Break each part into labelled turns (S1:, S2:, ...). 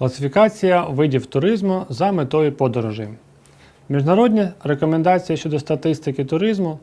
S1: Класифікація видів туризму за метою подорожей. Міжнародні рекомендації щодо статистики туризму.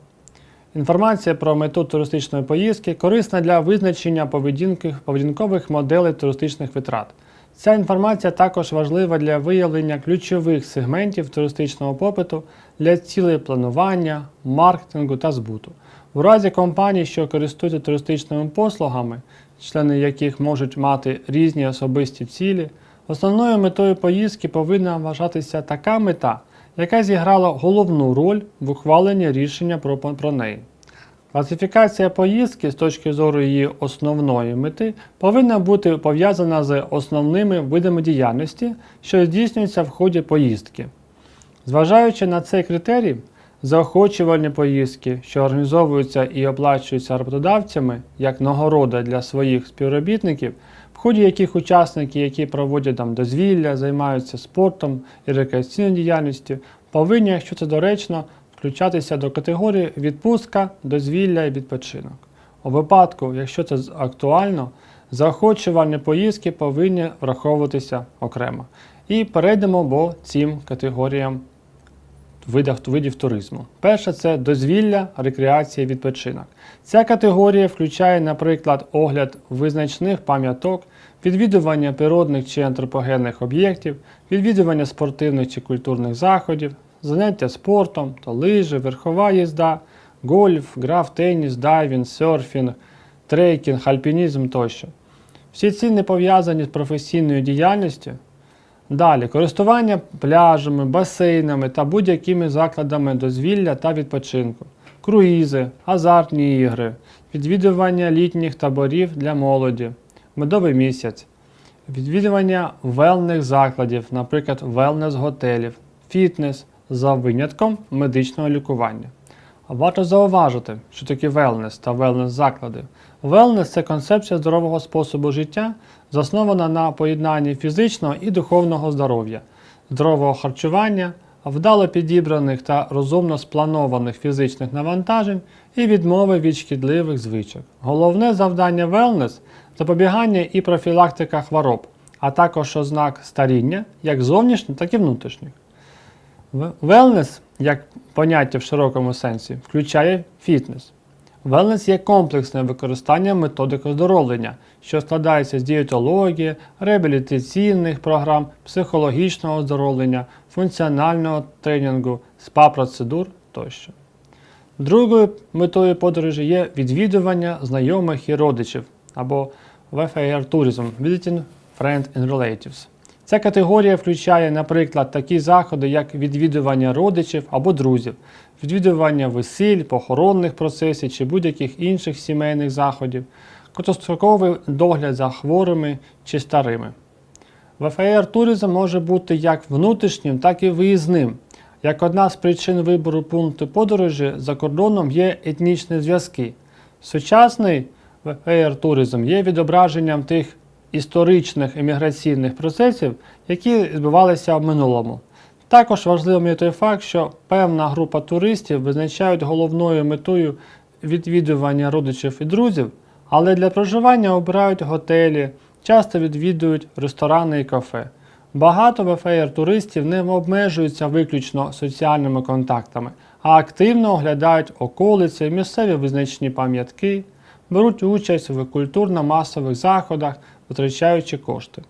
S1: Інформація про мету туристичної поїздки корисна для визначення поведінки, поведінкових моделей туристичних витрат. Ця інформація також важлива для виявлення ключових сегментів туристичного попиту для цілей планування, маркетингу та збуту. У разі компаній, що користуються туристичними послугами, члени яких можуть мати різні особисті цілі, основною метою поїздки повинна вважатися така мета, яка зіграла головну роль в ухваленні рішення про, про неї. Класифікація поїздки з точки зору її основної мети повинна бути пов'язана з основними видами діяльності, що здійснюються в ході поїздки. Зважаючи на цей критерій, заохочувальні поїздки, що організовуються і оплачуються роботодавцями як нагорода для своїх співробітників, ході яких учасники, які проводять там дозвілля, займаються спортом і рекреаційною діяльністю, повинні, якщо це доречно, включатися до категорії відпустка, дозвілля і відпочинок. У випадку, якщо це актуально, заохочувальні поїздки повинні враховуватися окремо. І перейдемо по цим категоріям видах, видів туризму. Перше це дозвілля, рекреація, відпочинок. Ця категорія включає, наприклад, огляд визначних пам'яток, відвідування природних чи антропогенних об'єктів, відвідування спортивних чи культурних заходів, заняття спортом, то лижі, верхова їзда, гольф, гра в теніс, дайвінг, серфінг, трекінг, альпінізм тощо. Всі ці не пов'язані з професійною діяльністю. Далі користування пляжами, басейнами та будь-якими закладами дозвілля та відпочинку, круїзи, азартні ігри, відвідування літніх таборів для молоді, медовий місяць, відвідування велних закладів, наприклад, велнес-готелів, фітнес за винятком медичного лікування. Варто зауважити, що таке велнес та велнес заклади. Велнес це концепція здорового способу життя, заснована на поєднанні фізичного і духовного здоров'я, здорового харчування, вдало підібраних та розумно спланованих фізичних навантажень і відмови від шкідливих звичок. Головне завдання велнес запобігання і профілактика хвороб, а також ознак старіння, як зовнішніх, так і внутрішніх. Велнес, як поняття в широкому сенсі, включає фітнес. Велнес є комплексне використання методик оздоровлення, що складається з дієтології, реабілітаційних програм, психологічного оздоровлення, функціонального тренінгу, спа-процедур тощо. Другою метою подорожі є відвідування знайомих і родичів або VFR Tourism – Visiting Friends and Relatives. Ця категорія включає, наприклад, такі заходи, як відвідування родичів або друзів, відвідування весіль, похоронних процесів чи будь-яких інших сімейних заходів, короткостроковий догляд за хворими чи старими. ВФР туризм може бути як внутрішнім, так і виїзним. Як одна з причин вибору пункту подорожі за кордоном є етнічні зв'язки. Сучасний ВФР туризм є відображенням тих історичних еміграційних процесів, які відбувалися в минулому. Також важливим є той факт, що певна група туристів визначають головною метою відвідування родичів і друзів, але для проживання обирають готелі, часто відвідують ресторани і кафе. Багато ВФР туристів не обмежуються виключно соціальними контактами, а активно оглядають околиці, місцеві визначні пам'ятки, беруть участь в культурно-масових заходах, витрачаючи кошти.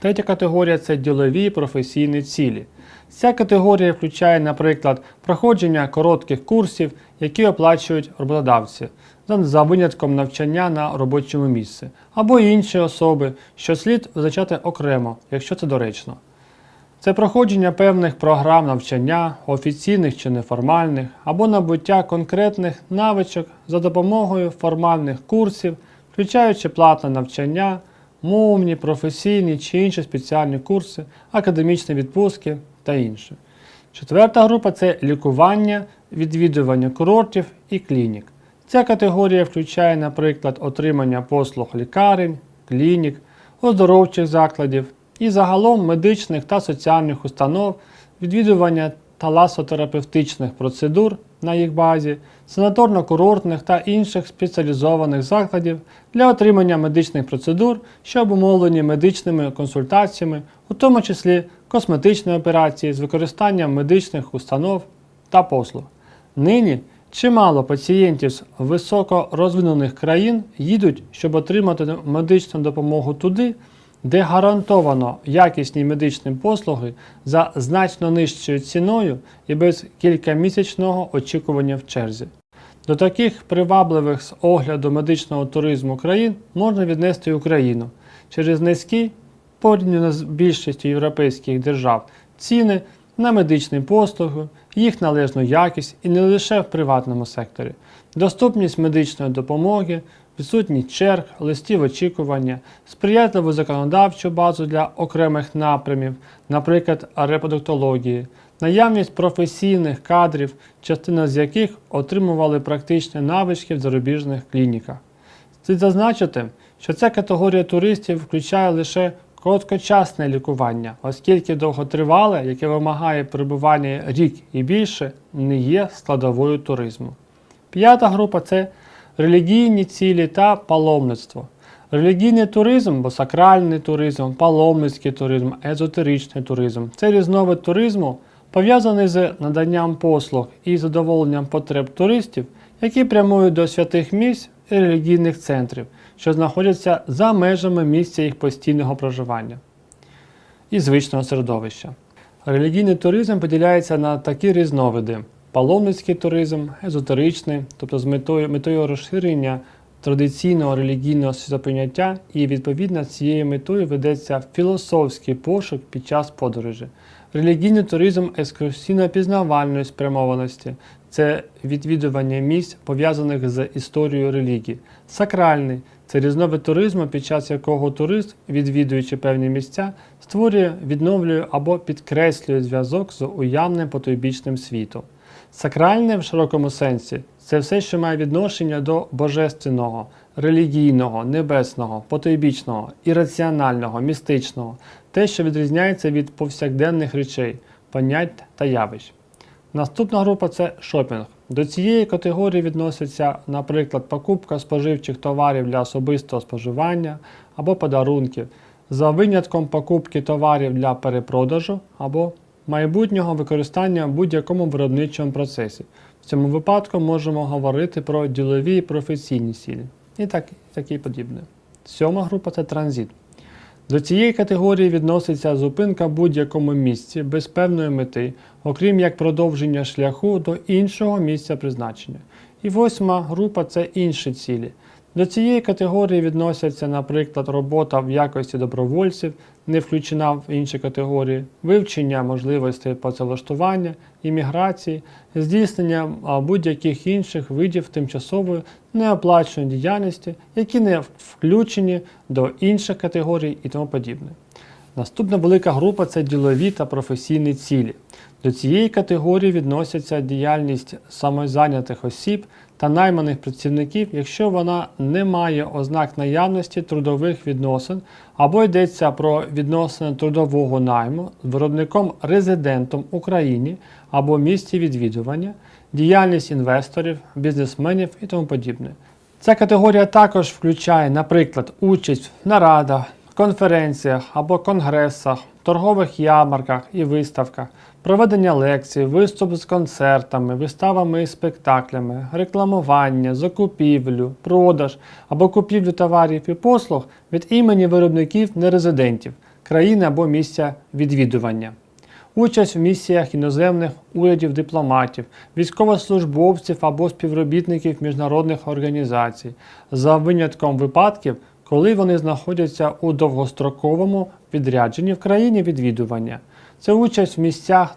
S1: Третя категорія це ділові професійні цілі. Ця категорія включає, наприклад, проходження коротких курсів, які оплачують роботодавці, за- винятком навчання на робочому місці, або інші особи, що слід визначати окремо, якщо це доречно. Це проходження певних програм навчання, офіційних чи неформальних, або набуття конкретних навичок за допомогою формальних курсів, включаючи платне навчання, мовні, професійні чи інші спеціальні курси, академічні відпустки та інше. Четверта група це лікування, відвідування курортів і клінік. Ця категорія включає, наприклад, отримання послуг лікарень, клінік, оздоровчих закладів і загалом медичних та соціальних установ, відвідування таласотерапевтичних процедур на їх базі, санаторно-курортних та інших спеціалізованих закладів для отримання медичних процедур, що обумовлені медичними консультаціями, у тому числі косметичні операції з використанням медичних установ та послуг. Нині чимало пацієнтів з високорозвинених країн їдуть, щоб отримати медичну допомогу туди, де гарантовано якісні медичні послуги за значно нижчою ціною і без кількамісячного очікування в черзі. До таких привабливих з огляду медичного туризму країн можна віднести Україну через низькі, порівняно з більшістю європейських держав, ціни на медичні послуги, їх належну якість і не лише в приватному секторі, доступність медичної допомоги, відсутність черг, листів очікування, сприятливу законодавчу базу для окремих напрямів, наприклад, репродуктології, наявність професійних кадрів, частина з яких отримували практичні навички в зарубіжних клініках. Слід зазначити, що ця категорія туристів включає лише короткочасне лікування, оскільки довготривале, яке вимагає перебування рік і більше, не є складовою туризму. П'ята група це релігійні цілі та паломництво. Релігійний туризм, бо сакральний туризм, паломницький туризм, езотеричний туризм це різновид туризму, пов'язаний з наданням послуг і задоволенням потреб туристів, які прямують до святих місць і релігійних центрів, що знаходяться за межами місця їх постійного проживання і звичного середовища. Релігійний туризм поділяється на такі різновиди: паломницький туризм, езотеричний, тобто з метою, метою розширення традиційного релігійного світоприйняття, і відповідно цією метою ведеться філософський пошук під час подорожі. Релігійний туризм екскурсійно-пізнавальної спрямованості це відвідування місць, пов'язаних з історією релігії. Сакральний це різновид туризму, під час якого турист, відвідуючи певні місця, створює, відновлює або підкреслює зв'язок з уявним потойбічним світом. Сакральне в широкому сенсі це все, що має відношення до божественного, релігійного, небесного, потойбічного, ірраціонального, містичного, те, що відрізняється від повсякденних речей, понять та явищ. Наступна група це шопінг. До цієї категорії відносяться, наприклад, покупка споживчих товарів для особистого споживання або подарунків, за винятком покупки товарів для перепродажу або майбутнього використання в будь-якому виробничому процесі. В цьому випадку можемо говорити про ділові і професійні цілі і так, таке і подібне. Сьома група це транзит. До цієї категорії відноситься зупинка в будь-якому місці без певної мети, окрім як продовження шляху до іншого місця призначення. І восьма група це інші цілі. До цієї категорії відносяться, наприклад, робота в якості добровольців, не включена в інші категорії, вивчення можливостей працевлаштування, імміграції, здійснення будь-яких інших видів тимчасової неоплаченої діяльності, які не включені до інших категорій і тому подібне. Наступна велика група це ділові та професійні цілі. До цієї категорії відносяться діяльність самозайнятих осіб та найманих працівників, якщо вона не має ознак наявності трудових відносин або йдеться про відносини трудового найму з виробником-резидентом Україні або місці відвідування, діяльність інвесторів, бізнесменів і тому подібне. Ця категорія також включає, наприклад, участь в нарадах, конференціях або конгресах, торгових ярмарках і виставках, проведення лекцій, виступ з концертами, виставами і спектаклями, рекламування, закупівлю, продаж або купівлю товарів і послуг від імені виробників нерезидентів, країни або місця відвідування. Участь в місіях іноземних урядів дипломатів, військовослужбовців або співробітників міжнародних організацій, за винятком випадків, коли вони знаходяться у довгостроковому відрядженні в країні відвідування. Це участь в місцях,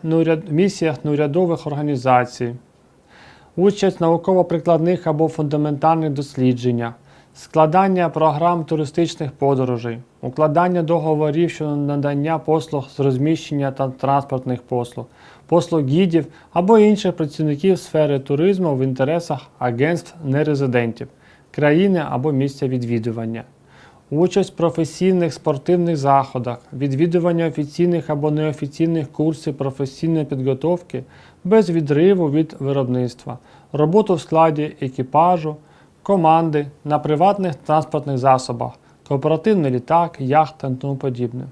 S1: місіях неурядових організацій, участь в науково-прикладних або фундаментальних дослідженнях, складання програм туристичних подорожей, укладання договорів щодо надання послуг з розміщення та транспортних послуг, послуг гідів або інших працівників сфери туризму в інтересах агентств нерезидентів, країни або місця відвідування. Участь в професійних спортивних заходах, відвідування офіційних або неофіційних курсів професійної підготовки без відриву від виробництва, роботу в складі екіпажу, команди на приватних транспортних засобах, кооперативний літак, яхта та тому подібне.